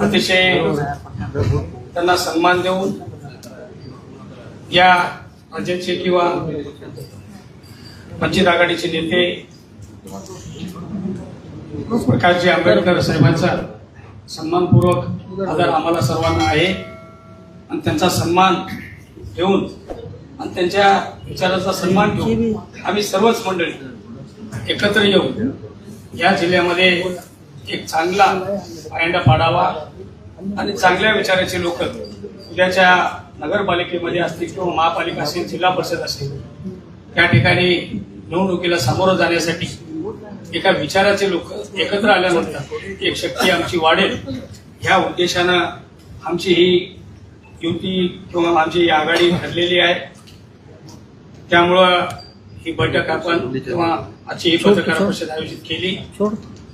अतिशय त्यांना सन्मान देऊन या राज्याचे किंवा वंचित आघाडीचे नेते प्रकाशजी आंबेडकर साहेबांचा सन्मानपूर्वक आदर आम्हाला सर्वांना आहे. आणि त्यांचा सन्मान घेऊन आणि त्यांच्या विचाराचा सन्मान घेऊन आम्ही सर्वच मंडळी एकत्र येऊन या जिल्ह्यामध्ये एक चांगला पायंडा पाडावा आणि चांगल्या विचाराचे लोक उद्याच्या नगरपालिकेमध्ये असतील किंवा महापालिका असेल जिल्हा परिषद असेल त्या ठिकाणी निवडणुकीला सामोरं जाण्यासाठी एका विचाराचे लोक एकत्र आल्यानंतर एक शक्ती आमची वाढेल. ह्या उद्देशानं आमची ही युती किंवा आमची ही आघाडी ठरलेली आहे. त्यामुळं ही बैठक आपण किंवा आजची ही पत्रकार परिषद आयोजित केली.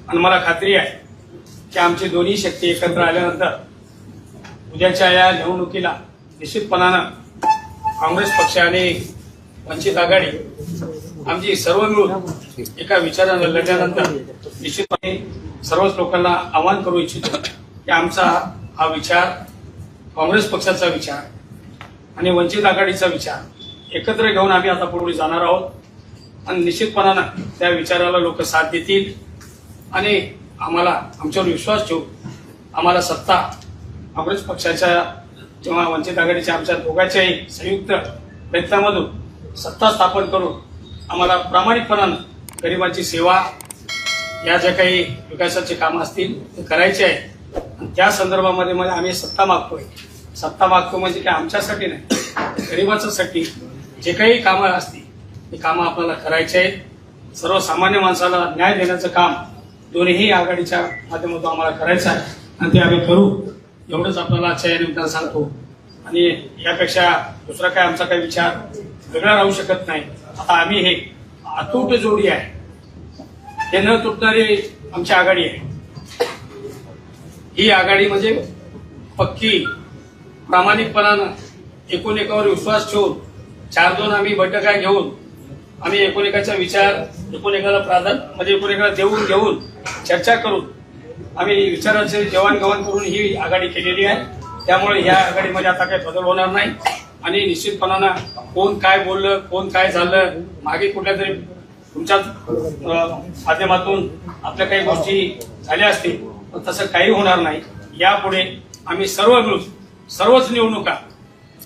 आणि मला खात्री आहे की आमची दोन्ही शक्ती एकत्र आल्यानंतर उद्याच्या या निवडणुकीला निश्चितपणानं काँग्रेस पक्ष आणि वंचित आघाडी आमची सर्व मिळून एका विचारानं लढल्यानंतर निश्चितपणे सर्वच लोकांना आवाहन करू इच्छितो की आमचा हा विचार काँग्रेस पक्षाचा विचार आणि वंचित आघाडीचा विचार एकत्र घेऊन आम्ही आता पुढे जाणार आहोत. आणि निश्चितपणानं त्या विचाराला लोक साथ देतील. आणि आम्हाला आमच्यावर विश्वास ठेवून आम्हाला सत्ता काँग्रेस पक्षाच्या किंवा वंचित आघाडीच्या आमच्या दोघांच्याही संयुक्त प्रयत्नामधून सत्ता स्थापन करून आम्हाला प्रामाणिकपणानं गरिबांची सेवा या ज्या काही विकासाचे कामं असतील ते करायचे आहे. आणि त्या संदर्भामध्ये म्हणजे आम्ही सत्ता मागतोय. सत्ता मागतो म्हणजे काय आमच्यासाठी नाही गरिबाच्यासाठी जे काही कामं असतील ते कामं आपल्याला करायचे आहेत. सर्वसामान्य माणसाला न्याय देण्याचं काम दोन्ही आघाडीच्या माध्यमातून आम्हाला करायचं आहे. आणि ते आम्ही करू. एवढंच आपल्याला आजच्या या निमित्तानं सांगतो. आणि यापेक्षा दुसरा काय आमचा काही विचार वेगळा राहू शकत नाही. आता आम्ही हे अतूट जोडी आहे. हे न तुटणारी आमची आघाडी आहे. ही आघाडी म्हणजे पक्की प्रामाणिकपणानं एकूण एकावर विश्वास ठेवून चार दोन आम्ही बैठका घेऊन आम्ही एकूण एकाचा विचार एकूण एकाला प्राधान्य म्हणजे एकूण एकाला देऊन घेऊन चर्चा करून आम्ही विचाराचे देवाणघेवाण करून ही आघाडी केलेली आहे. त्यामुळे या आघाडीमध्ये आता काही बदल होणार नाही. आणि निश्चितपणानं कोण काय बोललं कोण काय झालं मागे कुठल्या तरी तुमच्याच माध्यमातून आपल्या काही गोष्टी झाल्या असतील पण तसं काही होणार नाही. यापुढे आम्ही सर्व मिळून सर्वच निवडणुका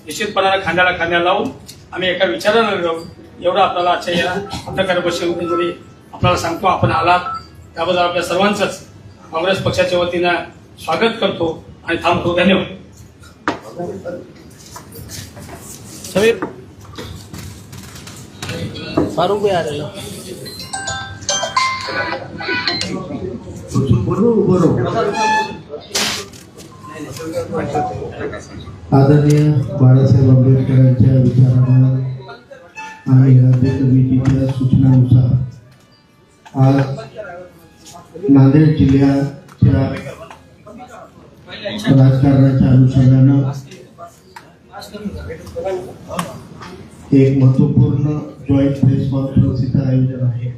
निश्चितपणानं खांद्याला खांद्या लावून आम्ही एका विचारानं एवढं आपल्याला आजच्या या पत्रकार परिषदेमध्ये आपल्याला सांगतो. आपण आलात. त्याबद्दल आपल्या सर्वांचंच काँग्रेस पक्षाच्या वतीनं स्वागत करतो आणि थांबतो धन्यवाद. समीर फारूक भी आ रहे हैं बरोबर आदरणीय बाळासाहेब आंबेडकरांच्या विचारांवर आणि राज्य कमिटीच्या सूचनानुसार आज नांदेड जिल्ह्याच्या राजकारणाच्या अनुषंगानं एक महत्त्वपूर्ण जॉईंट प्रेस कॉन्फरन्सचं आयोजन आहे.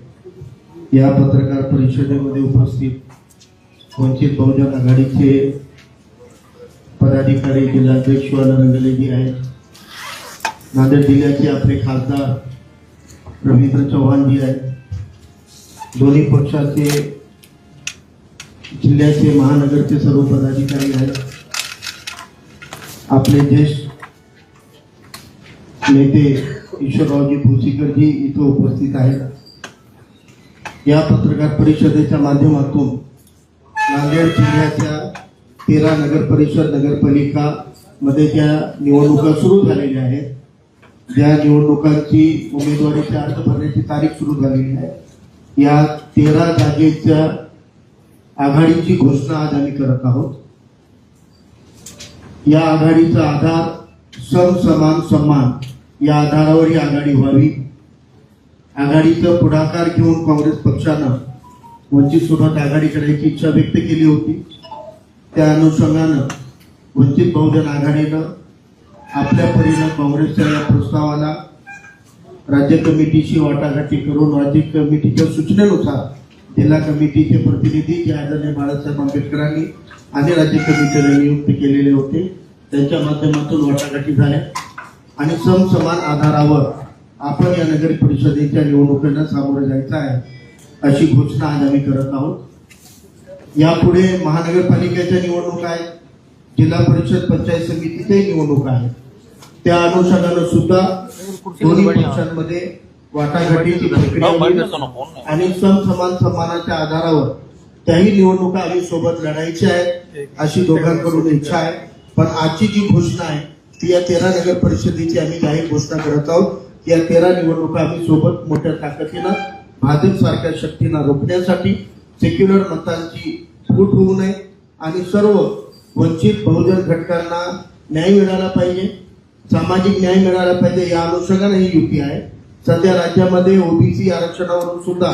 या पत्रकार परिषदेमध्ये उपस्थित वंचित बहुजन आघाडीचे पदाधिकारी जिल्हाध्यक्ष शिवानंद रंगलेजी आहेत. नांदेड जिल्ह्याचे आपले खासदार रवींद्र चव्हाणजी आहेत. दोन्ही पक्षाचे जिल्ह्याचे महानगरचे सर्व पदाधिकारी आहेत. आपले ज्येष्ठ नेते ईश्वररावजी भोसीकरजी इथं उपस्थित आहेत. या पत्रकार परिषदेच्या माध्यमातून नांदेड जिल्ह्याच्या तेरा नगर परिषद नगरपालिका मध्ये ज्या निवडणुका सुरू झालेल्या आहेत ज्या निवडणुकांची उमेदवारीचे अर्ज भरण्याची तारीख सुरू झालेली आहे. या तेरा जागेच्या आघाडीची घोषणा आज आम्ही करत आहोत. या आघाडीचा आधार सम समान सन्मान या आधारावर ही आघाडी व्हावी. आघाडीचं पुढाकार घेऊन काँग्रेस पक्षानं वंचित सोबत आघाडी करायची इच्छा व्यक्त केली होती. त्या अनुषंगानं वंचित बहुजन आघाडीनं आपल्या परीनं काँग्रेसच्या या प्रस्तावाला राज्य कमिटीशी वाटाघाटी करून राज्य कमिटीच्या सूचनेनुसार जिल्हा कमिटीचे प्रतिनिधी जे आदरणीय बाळासाहेब आंबेडकरांनी आणि राज्य कमिटीने नियुक्त केलेले होते त्यांच्या माध्यमातून वाटाघाटी झाल्या. आणि समसमान आधारावर आपण या नगर परिषदेच्या निवडणुकांना सामोरं जायचं आहे अशी घोषणा आज आम्ही करत आहोत. यापुढे महानगरपालिकेच्या निवडणुका आहेत जिल्हा परिषद पंचायत समितीच्याही निवडणुका आहेत. त्या अनुषंगानं सुद्धा दोन्ही पक्षांमध्ये वाटाघाटीची प्रक्रिया. आणि समसमान सन्मानाच्या आधारावर त्याही निवडणुका आम्ही सोबत लढायच्या आहेत अशी दोघांकडून इच्छा आहे. पण आजची जी घोषणा आहे ती या तेरा नगर परिषदेची आम्ही जाहीर घोषणा करत आहोत. या तेरा निवडणुका आम्ही सोबत मोठ्या ताकदीनं भाजप सारख्या शक्तींना रोखण्यासाठी सेक्युलर मतांची फूट होऊ नये. आणि सर्व वंचित बहुजन घटकांना न्याय मिळाला पाहिजे. सामाजिक न्याय मिळाला पाहिजे या अनुषंगाने ही युती आहे. सध्या राज्यामध्ये ओबीसी आरक्षणावरून सुद्धा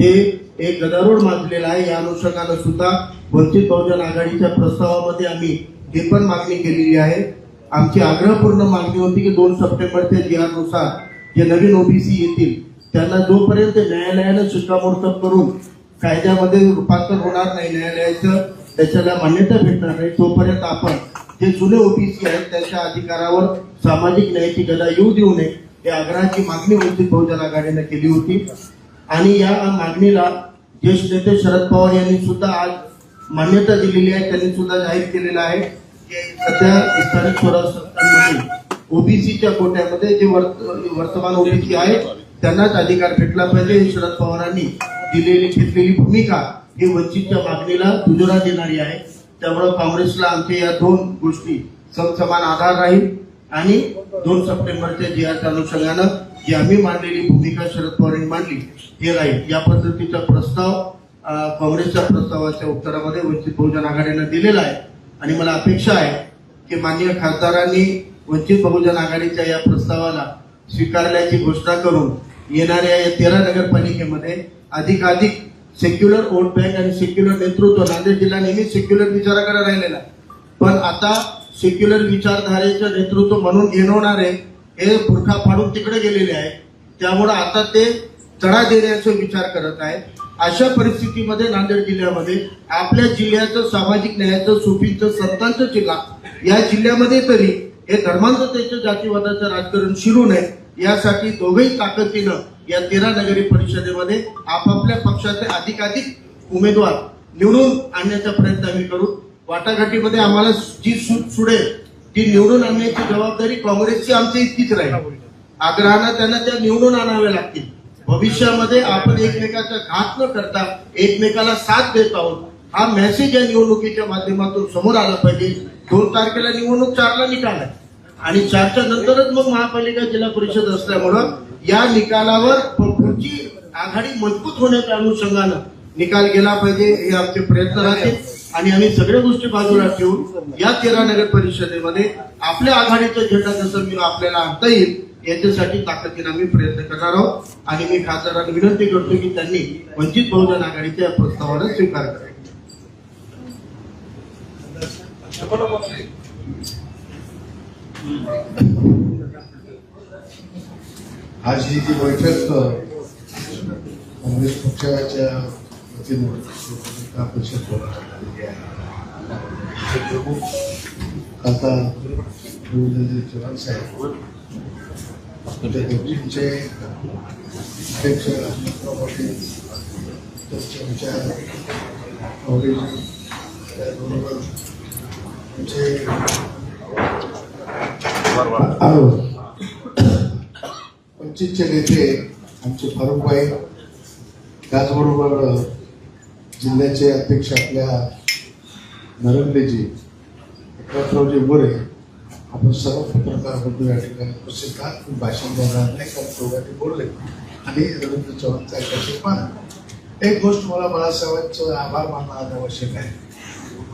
जे एक गदारोळ माजलेला आहे या अनुषंगानं सुद्धा वंचित बहुजन आघाडीच्या प्रस्तावामध्ये आम्ही हे पण मागणी केलेली आहे. आमची आग्रहपूर्ण मागणी होती की दोन सप्टेंबरच्या जी जे नवीन ओबीसी येतील त्यांना जोपर्यंत न्यायालयानं शिक्कामोर्तब करून कायद्यामध्ये रूपांतर होणार नाही न्यायालयाचं त्याच्याला मान्यता भेटणार नाही तोपर्यंत आपण जे जुने ओबीसी आहेत त्यांच्या अधिकारावर सामाजिक न्यायाची गदा येऊ देऊ नये या आग्रहाची मागणी वंचित बहुजन आघाडीने केली होती. आणि या मागणीला ज्येष्ठ नेते शरद पवार यांनी सुद्धा आज मान्यता दिलेली आहे त्यांनी सुद्धा जाहीर केलेलं आहे. की सध्या स्थानिक स्वराज्य संस्थांमध्ये ओबीसीच्या कोट्यामध्ये जे वर्त- वर्तमान ओबीसी आहेत त्यांनाच अधिकार भेटला पाहिजे हे शरद पवारांनी दिलेली घेतलेली भूमिका ही वंचितच्या मागणीला दुजोरा देणारी आहे. त्यामुळे काँग्रेसला आमच्या या दोन गोष्टी समसमान आधार राहील आणि दोन सप्टेंबरच्या जी अनुषंगानं जी आम्ही मांडलेली भूमिका शरद पवारांनी मांडली हे राहील. या पद्धतीचा प्रस्ताव काँग्रेसच्या प्रस्तावाच्या उत्तरामध्ये वंचित बहुजन आघाडीनं दिलेला आहे. आणि मला अपेक्षा आहे की माननीय खासदारांनी वंचित बहुजन आघाडीच्या या प्रस्तावाला स्वीकारल्याची घोषणा करून येणाऱ्या या तेरा नगरपालिकेमध्ये अधिकाधिक सेक्युलर वोट बँक आणि सेक्युलर नेतृत्व नांदेड जिल्हा नेहमी सेक्युलर विचाराकडे राहिलेला पण आता सेक्युलर विचारधारेचं नेतृत्व म्हणून येणवणारे हे बुरखा फाडून तिकडे गेलेले आहे त्यामुळं आता ते चढा देण्याचा विचार करत आहे अशा परिस्थितीमध्ये नांदेड जिल्ह्यामध्ये आपल्या जिल्ह्याचं सामाजिक न्यायाचं सुफीचं संतांचं जिल्हा या जिल्ह्यामध्ये तरी हे धर्मांततेचं जातीवादाचं राजकारण शिरू नये. यासाठी दोघेही ताकदीनं या तेरा नगरी परिषदेमध्ये आपापल्या पक्षाचे अधिकाधिक उमेदवार निवडून आणण्याचा प्रयत्न आम्ही करू. वाटाघाटीमध्ये आम्हाला जी सूट सुडेल ती निवडून आणण्याची जबाबदारी काँग्रेसची आमच्या इतकीच राहील. आग्रहानं त्यांना त्या निवडून आणाव्या लागतील. भविष्यामध्ये आपण एकमेकाचा घात न करता एकमेकाला साथ देत आहोत. हा मेसेज या निवडणुकीच्या माध्यमातून समोर आला पाहिजे. दोन तारखेला निवडणूक चारला निकाल आहे. आणि चारच्या नंतरच मग महापालिका जिल्हा परिषद असल्यामुळं या निकालावर पुढची आघाडी मजबूत होण्याच्या अनुषंगानं निकाल गेला पाहिजे हे आमचे प्रयत्न राहतील. आणि आम्ही सगळ्या गोष्टी बाजूला ठेवून या तेरा नगर परिषदेमध्ये आपल्या आघाडीचा झेंडा जसं मी आपल्याला आणता येईल याच्यासाठी ताकदीने आम्ही प्रयत्न करणार आहोत. आणि मी खासदारांना विनंती करतो की त्यांनी वंचित बहुजन आघाडीच्या या प्रस्तावाला स्वीकार करावा आज ही जी बैठक काँग्रेस पक्षाच्या वतीने परिषद बोलावण्यात आहे. प्रमुख आता चव्हाण साहेब. त्या दोघींचे अध्यक्ष अशोकराव पाटील त्यांचे विचार त्याचबरोबर त्यांचे आरोप वंचितचे नेते आमचे फारुखबाई त्याचबरोबर जिल्ह्याचे अध्यक्ष आपल्या नरंदेजी एकनाथरावजी मोरे आपण सर्व पत्रकार बंधू या ठिकाणी उपस्थित आहात. मी भाषण देणार नाही कारण चौघाटी बोलले. आणि रवींद्र चव्हाणचा एकाशी पान एक गोष्ट मला बाळासाहेबांचं आभार मानणं आज आवश्यक आहे.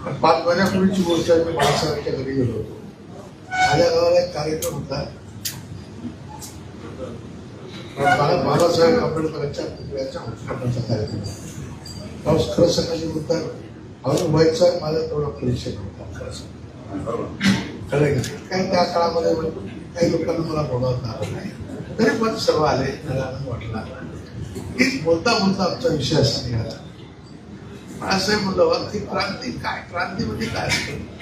पण पाच महिन्यापूर्वीची गोष्ट आहे मी बाळासाहेबांच्या घरी गेलो होतो. माझ्या गावाला एक कार्यक्रम होता. बाबासाहेब आंबेडकरांच्या पुतळ्याच्या उद्घाटनाचा कार्यक्रम पाऊस खरं सांगायचं म्हणतात अजून व्हायचा माझा तेवढा परिचय होता कारण त्या काळामध्ये काही लोकांना मला बोलावता आलं नाही. तरी पण सर्व आले मला आनंद वाटला. एक बोलता बोलता आमचा विषय असा निघाला. बाळासाहेब म्हणलं ती क्रांती काय? क्रांती म्हणजे काय? असतं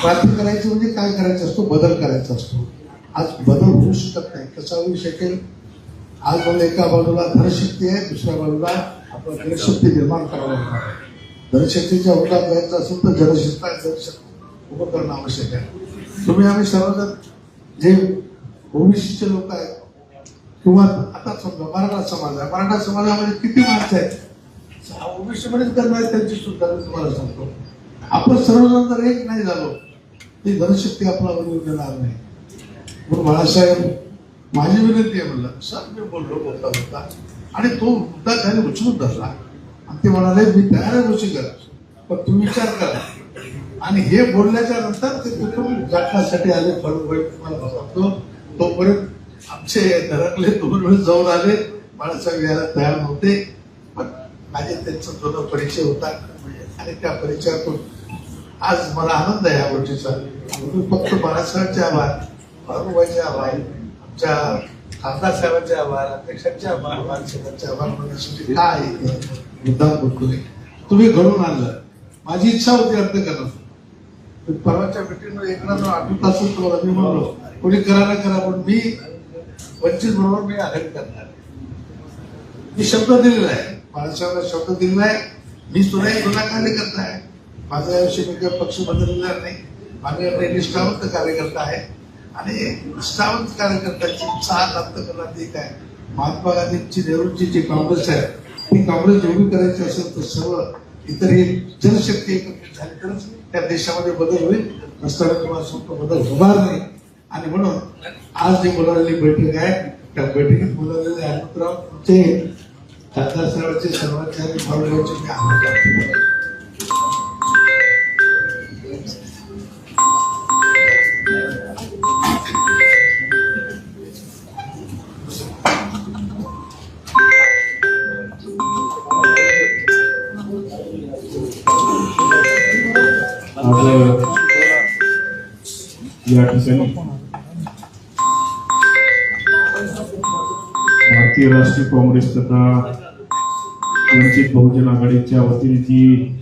क्रांती करायची म्हणजे काय करायचं असतो? बदल करायचा असतो. आज बदल होऊ शकत नाही. कसा होऊ शकेल? आज मला एका बाजूला धनशक्ती आहे दुसऱ्या बाजूला आपण जनशक्ती निर्माण करावं लागणार धनशक्तीच्या उठात जायचं असेल तर जनशक्ती जनशक्ती उभं करणं आवश्यक आहे. तुम्ही आम्ही सर्वजण जे ओबीसीचे लोक आहेत किंवा आता समजा मराठा समाज आहे मराठा समाजामध्ये किती माणसं आहेत? ओबीसी मध्येच आहेत त्यांची सुद्धा मी तुम्हाला सांगतो. आपण सर्वजण जर एक नाही झालो ती धनशक्ती आपल्याला येऊन देणार नाही. म्हणून बाळासाहेब माझी विनंती आहे म्हणलं सर मी बोललो बोलता बोलता. आणि तो मुद्दा त्याने उचलून धरला. आणि ते म्हणाले मी तयार गोष्टी करा. पण तुम्ही विचार करा. आणि हे बोलल्याच्या नंतर ते तिथून जाटण्यासाठी आले फळबाई तुम्हाला सांगतो तोपर्यंत आमचे धरकले दोन वेळेस जाऊन आले. बाळासाहेब यायला तयार नव्हते. पण माझे त्यांचा जुना परिचय होता. आणि त्या परिचयातून आज मला आनंद आहे या गोष्टीचा. फक्त बाळासाहेबचे आभार बाळूबाईचे आभार आमच्या खासदार साहेबांचे आभार अध्यक्षांचे आभार बाळासाहेबांचे आभार म्हणण्यासाठी काय आहे? मुद्दाम बोलतोय. तुम्ही घडून आणलं. माझी इच्छा होती अर्थ करणार पण परवाच्या मिटिंगवर एकनाथ आठवत तुम्हाला मी म्हणलो कोणी करा ना करा पण मी वंचित बरोबर मी आघाडी करणार मी शब्द दिलेला आहे. बाळासाहेबांना शब्द दिलेला आहे. मी सुद्धा गुन्हा जुना कार्यकर्ता आहे. माझा याविषयी मी काही पक्ष बदललेला नाही. माझ्याकडे निष्ठावंत कार्यकर्ता आहे. आणि निष्ठावंत कार्यकर्त्याची उत्साह प्राप्त करण्यात एक आहे. महात्मा गांधींची नेहरूंची जी काँग्रेस आहे ती काँग्रेस जेवढी करायची असेल तर सर्व इतर ही जनशक्ती एकत्रित झाली. तरच त्या देशामध्ये बदल होईल. नसताना तुम्हाला सांगतो बदल होणार नाही. आणि म्हणून आज जी बोलावलेली बैठक आहे त्या बैठकीत बोलावलेले हनुमंतराव तुमचे खासदार साहेबांचे सर्वांचे आणि फाळुयांचे ठिकाणी भारतीय राष्ट्रीय काँग्रेस तथा वंचित बहुजन आघाडीच्या वतीने जी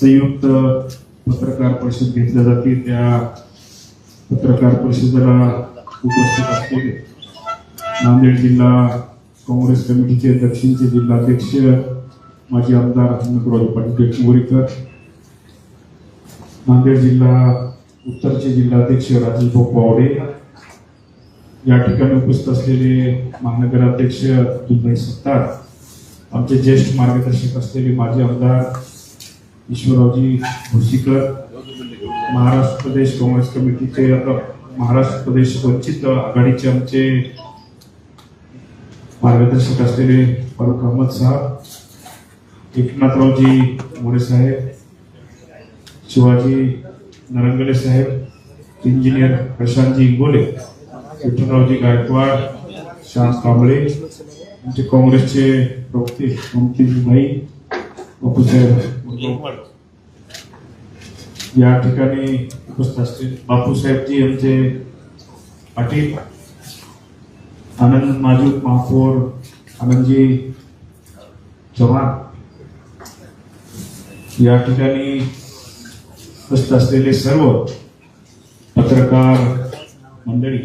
संयुक्त पत्रकार परिषद घेतल्या जाते. त्या पत्रकार परिषदेला उपस्थित असलेले नांदेड जिल्हा काँग्रेस कमिटीचे दक्षिणचे जिल्हाध्यक्ष माजी आमदार हनुमंतराव पाटील मोरीकर नांदेड जिल्हा उत्तरचे जिल्हाध्यक्ष राजेश भाऊ पावडे या ठिकाणी उपस्थित असलेले महानगराध्यक्ष अब्दुलभाई सत्तार. आमचे ज्येष्ठ मार्गदर्शक असलेले माजी आमदार ईश्वररावजी भोसीकर. महाराष्ट्र प्रदेश काँग्रेस कमिटीचे आता महाराष्ट्र प्रदेश वंचित आघाडीचे आमचे मार्गदर्शक असलेले फारुख अहमद साहेब एकनाथरावजी मोरे साहेब शिवाजी नरंगले साहेब इंजिनियर प्रशांतजी इंगोले विठ्ठलरावजी गायकवाड शांत कांबळे आमचे काँग्रेसचे प्रवक्ते ममतीजी भाई बापूसाहेब या ठिकाणी उपस्थित असतील बापूसाहेबजी आमचे पाटील आनंद नाजूक महापौर आनंदजी चव्हाण. या ठिकाणी उपस्थित असलेले सर्व पत्रकार मंडळी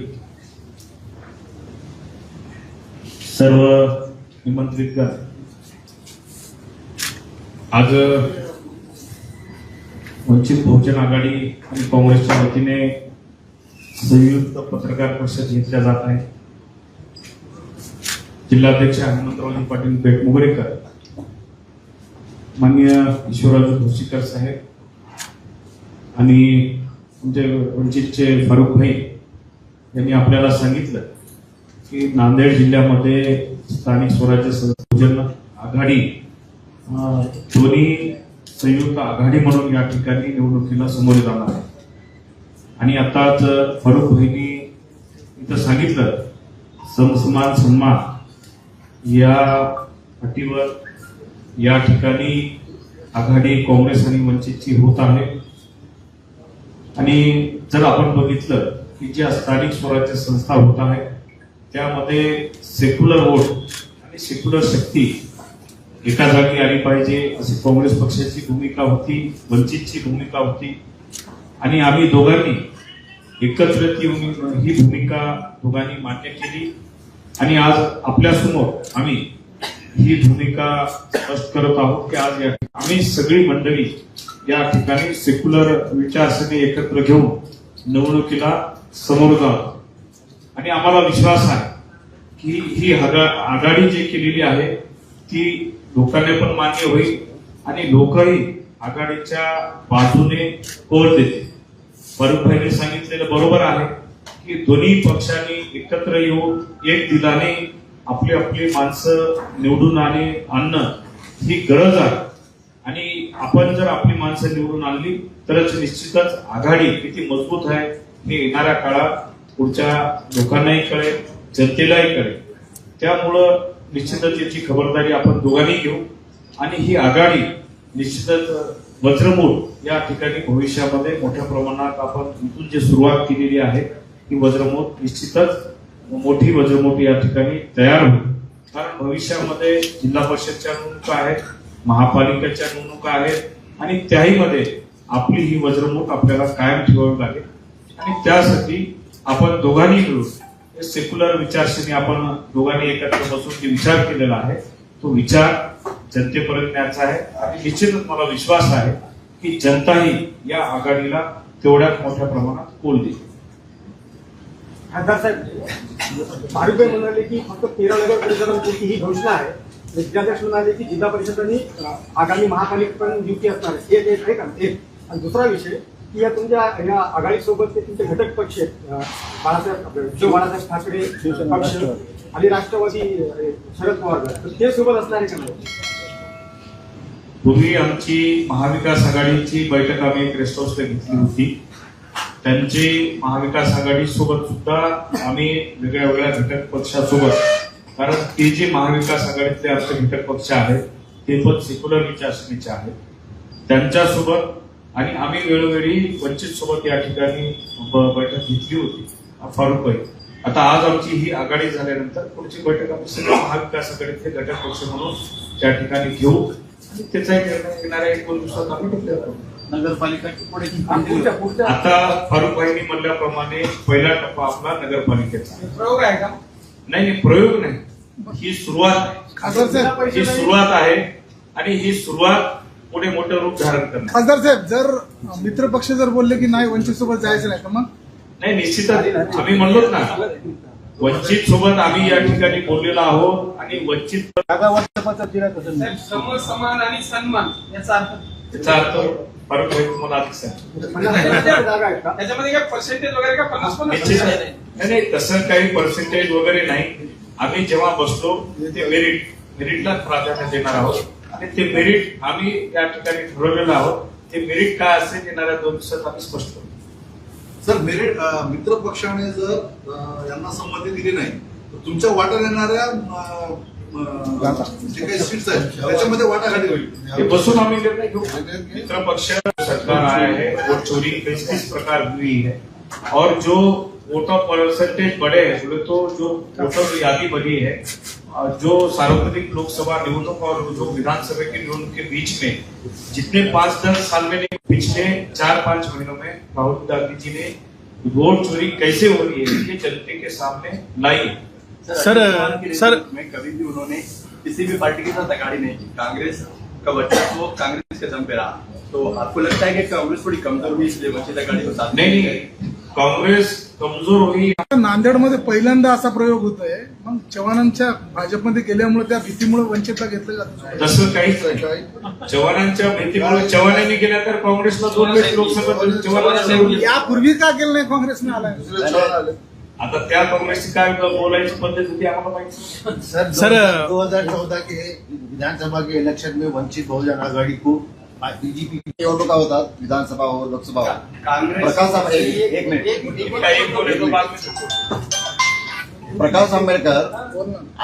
सर्व निमंत्रित आज वंचित बहुजन आघाडी आणि काँग्रेसच्या वतीने संयुक्त पत्रकार परिषद घेतल्या जात आहे. जिल्हाध्यक्ष हनुमंतरावजी पाटील बेटमुगरेकर मान्य ईश्वरराजू भोसीकर साहेब आणि आमचे वंचितचे फारुख भाई यांनी आपल्याला सांगितलं की नांदेड जिल्ह्यामध्ये स्थानिक स्वराज्य संयोजन आघाडी दोन्ही संयुक्त आघाडी म्हणून या ठिकाणी निवडणुकीला समोर जाणार आहे. आणि आताच फारुख भाईनी इथं सांगितलं समसमान सन्मान या अटीवर या ठिकाणी आघाडी काँग्रेस आणि वंचितची होत आहे. आणि जर आपण बघितलं की ज्या स्थानिक स्वराज्य संस्था होत आहे त्यामध्ये सेक्युलर वोट आणि सेक्युलर शक्ती एका जागी आली पाहिजे अशी काँग्रेस पक्षाची भूमिका होती वंचितची भूमिका होती. आणि आम्ही दोघांनी एकत्रित येऊन ही भूमिका दोघांनी मान्य केली. आणि आज आपल्यासमोर आम्ही ही भूमिका स्पष्ट करत आहोत की आज या आम्ही सगळी मंडळी या ठिकाणी सेक्युलर विचारसरणी एकत्र घेऊन निवडणुकीला समोर जावं. आणि आम्हाला विश्वास आहे की ही आगा- आघाडी जी केलेली आहे ती लोकांना पण मान्य होईल आणि लोकही आघाडीच्या बाजूने कोल देते भाईने सांगितलेलं बरोबर आहे की दोन्ही पक्षांनी एकत्र येऊन एक दिलाने आपली आपली माणसं निवडून आणे आणणं ही गरज आहे. आपण जर आपली माणसं निवडून आणली तरच निश्चितच आघाडी किती मजबूत आहे हे येणाऱ्या काळात पुढच्या लोकांनाही कळेल जनतेलाही कळेल. त्यामुळं निश्चितच याची खबरदारी आपण दोघांनी घेऊ आणि ही आघाडी निश्चितच वज्रमूळ या ठिकाणी भविष्यामध्ये मोठ्या प्रमाणात आपण इथून जी सुरुवात केलेली आहे ही वज्रमूळ निश्चितच मोठी वज्रमूठ या ठिकाणी तयार होईल. कारण भविष्यामध्ये जिल्हा परिषदच्या निवडणुका आहेत महापालिकेच्या निवडणुका आहेत आणि त्याही मध्ये आपली ही वज्रमूठ आपल्याला कायम ठेवावी लागेल. आणि त्यासाठी आपण दोघांनी मिळून सेक्युलर विचारसरणी आपण दोघांनी एकत्र बसून जे विचार केलेला आहे तो विचार जनतेपर्यंत न्यायचा आहे. आणि निश्चितच मला विश्वास आहे की जनताही या आघाडीला तेवढ्याच मोठ्या प्रमाणात कोल देईल. खासदार साहेब म्हणाले की फक्त तेरा नगर परिषदांपुरती ही घोषणा आहे. जिल्हाध्यक्ष म्हणाले की जिल्हा परिषदांनी अं, आगामी महापालिकेपर्यंत युती असणार आहे. एक एक आहे का? एक. आणि दुसरा विषय की या तुमच्या या आघाडीसोबत ते तुमचे घटक पक्ष आहेत बाळासाहेब आपले बाळासाहेब ठाकरे पक्ष आणि राष्ट्रवादी शरद पवार. तर ते सोबत असणार आहे का नाही? पूर्वी आमची महाविकास आघाडीची बैठक आम्ही एक रेस्ट हाऊसला घेतली होती. त्यांची महाविकास आघाडी सोबत सुद्धा आम्ही वेगळ्या वेगळ्या घटक पक्षासोबत कारण ते जे महाविकास आघाडीतले आमचे घटक पक्ष आहेत ते पण सेक्युलर विचारसरणीचे आहेत. त्यांच्यासोबत आणि आम्ही वेळोवेळी वंचित सोबत या ठिकाणी बैठक घेतली होती. फारुख भाई. आता आज आमची ही आघाडी झाल्यानंतर पुढची बैठक आम्ही सगळे महाविकास आघाडीतले घटक पक्ष म्हणून त्या ठिकाणी घेऊ. आणि त्याचा एक निर्णय येणाऱ्या एक दोन दिवसात आम्ही पुढच्या आता फारुख भाईंनी म्हणल्याप्रमाणे पहिला टप्पा आपला नगरपालिकेचा. प्रयोग आहे का? नाही नाही प्रयोग नाही. ही सुरुवात आहे. खासदार साहेब. ही सुरुवात आहे आणि ही सुरुवात पुढे मोठं रूप धारण करणार. खासदार साहेब जर मित्र पक्ष जर बोलले की नाही वंचित सोबत जायचं नाही तर मग? नाही निश्चितच. आम्ही म्हणलोच ना वंचित सोबत आम्ही या ठिकाणी बोललेलो आहोत आणि वंचित समान आणि सन्मान याचा अर्थ त्याचा अर्थ फारुख भाई तुम्हाला आधीच सांगितलं. पन्नास जागा आहेत का त्याच्यामध्ये काय पर्सेंटेज वगैरे का पन्नास पन्नास? नाही. नाही तसं काही पर्सेंटेज वगैरे नाही. आम्ही जेव्हा बसलो ते मेरिट मेरिटला प्राधान्य देणार आहोत. आणि ते मेरिट आम्ही या ठिकाणी ठरवलेलं आहोत. ते मेरिट काय असेल येणाऱ्या दोन दिवसात आम्ही स्पष्ट करू. सर मेरिट अं, मित्र पक्षाने जर अं, यांना संमती दिली नाही तर तुमच्या वाट्यात येणाऱ्या अं, त्याच्यामध्ये वाटाघाटी होईल. बसून आम्ही निर्णय घेऊ. मित्र पक्ष सरकार आया है वो चोरी किस किस प्रकार हुई है. और जो वोटर परसेंटेज बढ़े हैं बोले तो जो वोटर यादी बनी है जो सार्वत्रिक लोकसभा निवडणूक और जो विधानसभा की निवडणूक के बीच में जितने पाँच दस साल में पिछले चार पाँच महीनों में राहुल गांधी जी ने वोट चोरी कैसे हो रही है ये जनते के सामने लाई है। सर सर में कभी भी उन्होंने किसी भी पार्टी के साथ अगाड़ी नहीं की। कांग्रेस का वर्चस्व कांग्रेस के दम पे रहा। तो आपको लगता है कि कांग्रेस थोड़ी कमजोर हुई इसलिए वंचित अघाड़ी को साथ नहीं नहीं कांग्रेस कमजोर हुई। नांदेडमध्ये पहिल्यांदा असा प्रयोग होतोय. मग चव्हाणांच्या भाजपमध्ये गेल्यामुळे त्या भीतीमुळे वंचितला घेतलं जातं तसं काहीच नाही. जवानांच्या भीतीमुळे जवानांनी गेल्या तर काँग्रेसला दोन वेळेस लोकसभा यापूर्वी का केलं नाही काँग्रेसने आलाय? आता त्या काँग्रेसची काय बोलायची पद्धत होती आम्हाला माहिती. सर सर, दो हजार चौदह के विधानसभा के इलेक्शन में वंचित बहुजन आघाड़ी को बीजेपी की निवडणुका होतात विधानसभा हो लोकसभा हो कांग्रेस प्रकाश आंबेडकर एक मिनिट. प्रकाश आंबेडकर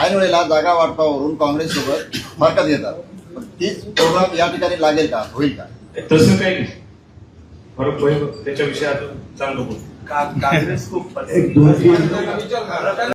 ऐन वेळेला जागा वाटपावरून काँग्रेस सोबत फरकत येतात पण तीच प्रोग्राम या ठिकाणी लागेल का? होईल का? तसं काही नाही. फरक होईल त्याच्याविषयी अजून चांगलं बोलतो कांग्रेस तीन